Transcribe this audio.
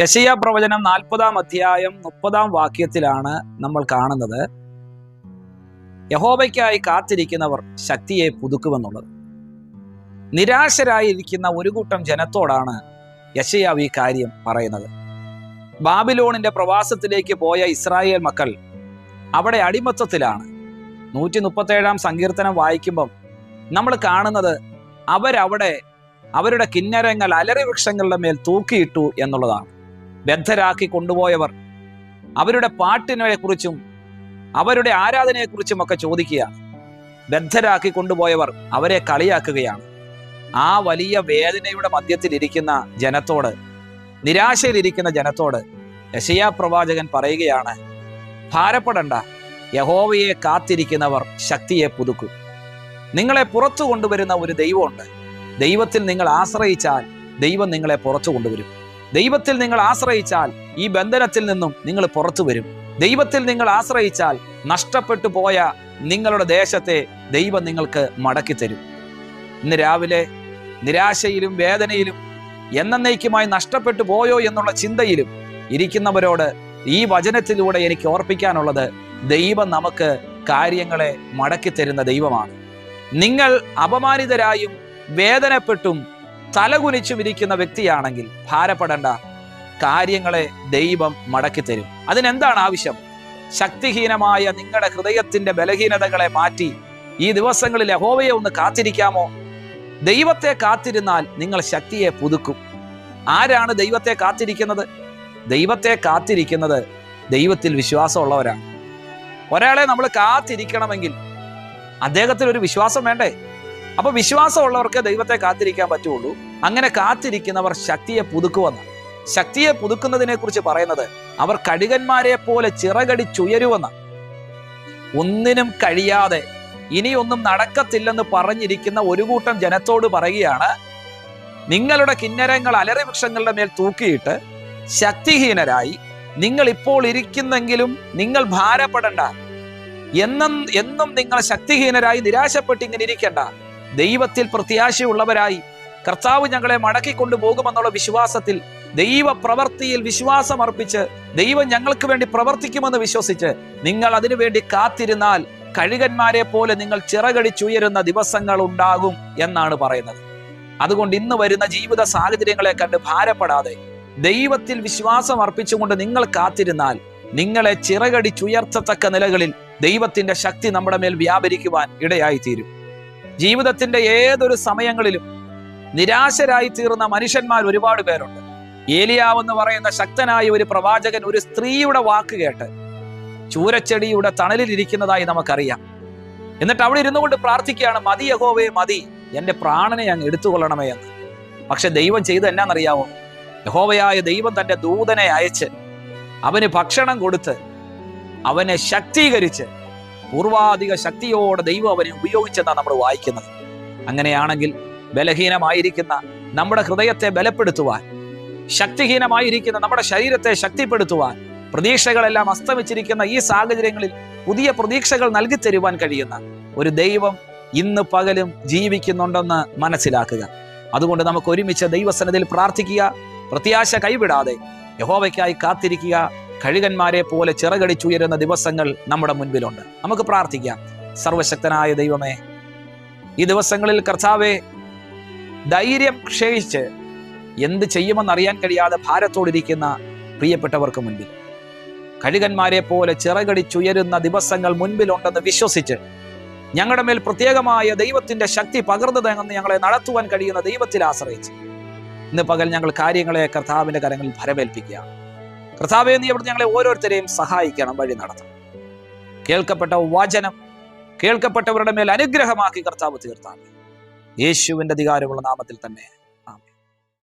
യശയ പ്രവചനം നാൽപ്പതാം അധ്യായം മുപ്പതാം വാക്യത്തിലാണ് നമ്മൾ കാണുന്നത്. യഹോബയ്ക്കായി കാത്തിരിക്കുന്നവർ ശക്തിയെ പുതുക്കുമെന്നുള്ളത്. നിരാശരായിരിക്കുന്ന ഒരു കൂട്ടം ജനത്തോടാണ് യശയാവ് ഈ കാര്യം പറയുന്നത്. ബാബിലോണിന്റെ പ്രവാസത്തിലേക്ക് പോയ ഇസ്രായേൽ മക്കൾ അവിടെ അടിമത്തത്തിലാണ്. നൂറ്റി മുപ്പത്തേഴാം സങ്കീർത്തനം വായിക്കുമ്പം നമ്മൾ കാണുന്നത് അവരവിടെ അവരുടെ കിന്നരങ്ങൾ അലറി വൃക്ഷങ്ങളുടെ മേൽ തൂക്കിയിട്ടു എന്നുള്ളതാണ്. ബദ്ധരാക്കി കൊണ്ടുപോയവർ അവരുടെ പാട്ടിനെ കുറിച്ചും അവരുടെ ആരാധനയെക്കുറിച്ചും ഒക്കെ ചോദിക്കുക. ബദ്ധരാക്കി കൊണ്ടുപോയവർ അവരെ കളിയാക്കുകയാണ്. ആ വലിയ വേദനയുടെ മധ്യത്തിൽ ഇരിക്കുന്ന ജനത്തോട് നിരാശയിലിരിക്കുന്ന ജനത്തോട് യശയാ പ്രവാചകൻ പറയുകയാണ് ഭാരപ്പെടണ്ട. യഹോവയെ കാത്തിരിക്കുന്നവർ ശക്തിയെ പുതുക്കും. നിങ്ങളെ പുറത്തു കൊണ്ടുവരുന്ന ഒരു ദൈവമുണ്ട്. ദൈവത്തിൽ നിങ്ങൾ ആശ്രയിച്ചാൽ ദൈവം നിങ്ങളെ പുറത്തു കൊണ്ടുവരും. ദൈവത്തിൽ നിങ്ങൾ ആശ്രയിച്ചാൽ ഈ ബന്ധനത്തിൽ നിന്നും നിങ്ങൾ പുറത്തു വരും. ദൈവത്തിൽ നിങ്ങൾ ആശ്രയിച്ചാൽ നഷ്ടപ്പെട്ടു പോയ നിങ്ങളുടെ ദേശത്തെ ദൈവം നിങ്ങൾക്ക് മടക്കി തരും. ഇന്ന് രാവിലെ നിരാശയിലും വേദനയിലും എന്നേക്കുമായി നഷ്ടപ്പെട്ടു പോയോ എന്നുള്ള ചിന്തയിലും ഇരിക്കുന്നവരോട് ഈ വചനത്തിലൂടെ എനിക്ക് ഓർപ്പിക്കാനുള്ളത് ദൈവം നമുക്ക് കാര്യങ്ങളെ മടക്കി തരുന്ന ദൈവമാണ്. നിങ്ങൾ അപമാനിതരായും വേദനപ്പെട്ടും തലകുനിച്ചും ഇരിക്കുന്ന വ്യക്തിയാണെങ്കിൽ ഭാരപ്പെടേണ്ട കാര്യങ്ങളെ ദൈവം മടക്കി തരും. അതിനെന്താണ് ആവശ്യം? ശക്തിഹീനമായ നിങ്ങളുടെ ഹൃദയത്തിന്റെ ബലഹീനതകളെ മാറ്റി ഈ ദിവസങ്ങളിൽ യഹോവയെ ഒന്ന് കാത്തിരിക്കാമോ? ദൈവത്തെ കാത്തിരുന്നാൽ നിങ്ങൾ ശക്തിയെ പുതുക്കും. ആരാണ് ദൈവത്തെ കാത്തിരിക്കുന്നത്? ദൈവത്തെ കാത്തിരിക്കുന്നത് ദൈവത്തിൽ വിശ്വാസമുള്ളവരാണ്. ഒരാളെ നമ്മൾ കാത്തിരിക്കണമെങ്കിൽ അദ്ദേഹത്തിൽ ഒരു വിശ്വാസം വേണ്ടേ? അപ്പൊ വിശ്വാസമുള്ളവർക്ക് ദൈവത്തെ കാത്തിരിക്കാൻ പറ്റുള്ളൂ. അങ്ങനെ കാത്തിരിക്കുന്നവർ ശക്തിയെ പുതുക്കുവെന്ന് ശക്തിയെ പുതുക്കുന്നതിനെ കുറിച്ച് പറയുന്നത് അവർ കഴുകന്മാരെ പോലെ ചിറകടിച്ചുയരുവെന്ന് ഒന്നിനും കഴിയാതെ ഇനിയൊന്നും നടക്കത്തില്ലെന്ന് പറഞ്ഞിരിക്കുന്ന ഒരു കൂട്ടം ജനത്തോട് പറയുകയാണ് നിങ്ങളുടെ കിന്നരങ്ങൾ അലറി വൃക്ഷങ്ങളുടെ മേൽ തൂക്കിയിട്ട് ശക്തിഹീനരായി നിങ്ങൾ ഇപ്പോൾ ഇരിക്കുന്നെങ്കിലും നിങ്ങൾ ഭാരപ്പെടണ്ട. എന്നും എന്നും നിങ്ങൾ ശക്തിഹീനരായി നിരാശപ്പെട്ട് ഇങ്ങനെ ഇരിക്കണ്ട. ദൈവത്തിൽ പ്രത്യാശയുള്ളവരായി കർത്താവ് ഞങ്ങളെ മടക്കിക്കൊണ്ടു പോകുമെന്നുള്ള വിശ്വാസത്തിൽ ദൈവ പ്രവർത്തിയിൽ വിശ്വാസം അർപ്പിച്ച് ദൈവം ഞങ്ങൾക്ക് വേണ്ടി പ്രവർത്തിക്കുമെന്ന് വിശ്വസിച്ച് നിങ്ങൾ അതിനുവേണ്ടി കാത്തിരുന്നാൽ കഴുകന്മാരെ പോലെ നിങ്ങൾ ചിറകടിച്ചുയരുന്ന ദിവസങ്ങൾ ഉണ്ടാകും എന്നാണ് പറയുന്നത്. അതുകൊണ്ട് ഇന്ന് വരുന്ന ജീവിത സാഹചര്യങ്ങളെ കണ്ട് ഭാരപ്പെടാതെ ദൈവത്തിൽ വിശ്വാസം അർപ്പിച്ചുകൊണ്ട് നിങ്ങൾ കാത്തിരുന്നാൽ നിങ്ങളെ ചിറകടിച്ചുയർത്തത്തക്ക നിലകളിൽ ദൈവത്തിന്റെ ശക്തി നമ്മുടെ മേൽ വ്യാപരിക്കുവാൻ ഇടയായി തീരും ജീവിതത്തിന്റെ ഏതൊരു സമയങ്ങളിലും നിരാശരായി തീർന്ന മനുഷ്യന്മാർ ഒരുപാട് പേരുണ്ട്. ഏലിയാവെന്ന് പറയുന്ന ശക്തനായ ഒരു പ്രവാചകൻ ഒരു സ്ത്രീയുടെ വാക്ക് കേട്ട് ചൂരച്ചെടിയുടെ തണലിൽ ഇരിക്കുന്നതായി നമുക്കറിയാം. എന്നിട്ട് അവിടെ ഇരുന്നു കൊണ്ട് പ്രാർത്ഥിക്കുകയാണ് മതി യഹോവേ മതി. എന്റെ പ്രാണനെ അങ്ങ് എടുത്തുകൊള്ളണമേ എന്ന്. പക്ഷെ ദൈവം ചെയ്ത് എന്നാന്നറിയാമോ യഹോവയായ ദൈവം തന്റെ ദൂതനെ അയച്ച് അവന് ഭക്ഷണം കൊടുത്ത് അവനെ ശക്തീകരിച്ച് പൂർവാധിക ശക്തിയോടെ ദൈവം അവനെ ഉപയോഗിച്ചെന്നാണ് നമ്മൾ വായിക്കുന്നത്. അങ്ങനെയാണെങ്കിൽ ബലഹീനമായിരിക്കുന്ന നമ്മുടെ ഹൃദയത്തെ ബലപ്പെടുത്തുവാൻ ശക്തിഹീനമായിരിക്കുന്ന നമ്മുടെ ശരീരത്തെ ശക്തിപ്പെടുത്തുവാൻ പ്രതീക്ഷകളെല്ലാം അസ്തമിച്ചിരിക്കുന്ന ഈ സാഹചര്യങ്ങളിൽ പുതിയ പ്രതീക്ഷകൾ നൽകി തരുവാൻ കഴിയുന്ന ഒരു ദൈവം ഇന്ന് പകലും ജീവിക്കുന്നുണ്ടെന്ന് മനസ്സിലാക്കുക. അതുകൊണ്ട് നമുക്ക് ഒരുമിച്ച് ദൈവസനത്തിൽ പ്രാർത്ഥിക്കുക പ്രത്യാശ കൈവിടാതെ യഹോവയ്ക്കായി കാത്തിരിക്കുക. കഴുകന്മാരെ പോലെ ചിറകടിച്ചുയരുന്ന ദിവസങ്ങൾ നമ്മുടെ മുൻപിലുണ്ട്. നമുക്ക് പ്രാർത്ഥിക്കാം. സർവശക്തനായ ദൈവമേ ഈ ദിവസങ്ങളിൽ കർത്താവെ ധൈര്യം ക്ഷയിച്ച് എന്ത് ചെയ്യുമെന്ന് അറിയാൻ കഴിയാതെ ഭാരത്തോടിരിക്കുന്ന പ്രിയപ്പെട്ടവർക്ക് മുൻപിൽ. കഴുകന്മാരെ പോലെ ചിറകടിച്ചുയരുന്ന ദിവസങ്ങൾ മുൻപിലുണ്ടെന്ന് വിശ്വസിച്ച് ഞങ്ങളുടെ മേൽ പ്രത്യേകമായ ദൈവത്തിന്റെ ശക്തി പകർന്നു തങ്ങുന്ന ഞങ്ങളെ നടത്തുവാൻ കഴിയുന്ന ദൈവത്തിൽ ആശ്രയിച്ച് ഇന്ന് പകൽ ഞങ്ങൾ കാര്യങ്ങളെ കർത്താവിന്റെ കരങ്ങളിൽ ഭരമേൽപ്പിക്കുക കർത്താവെ നീ അവിടുന്ന് ഞങ്ങളെ ഓരോരുത്തരെയും സഹായിക്കണം. വഴി നടത്തണം. കേൾക്കപ്പെട്ട വചനം കേൾക്കപ്പെട്ടവരുടെ മേൽ അനുഗ്രഹമാക്കി കർത്താവ് തീർത്താണ് യേശുവിന്റെ അധികാരമുള്ള നാമത്തിൽ തന്നെ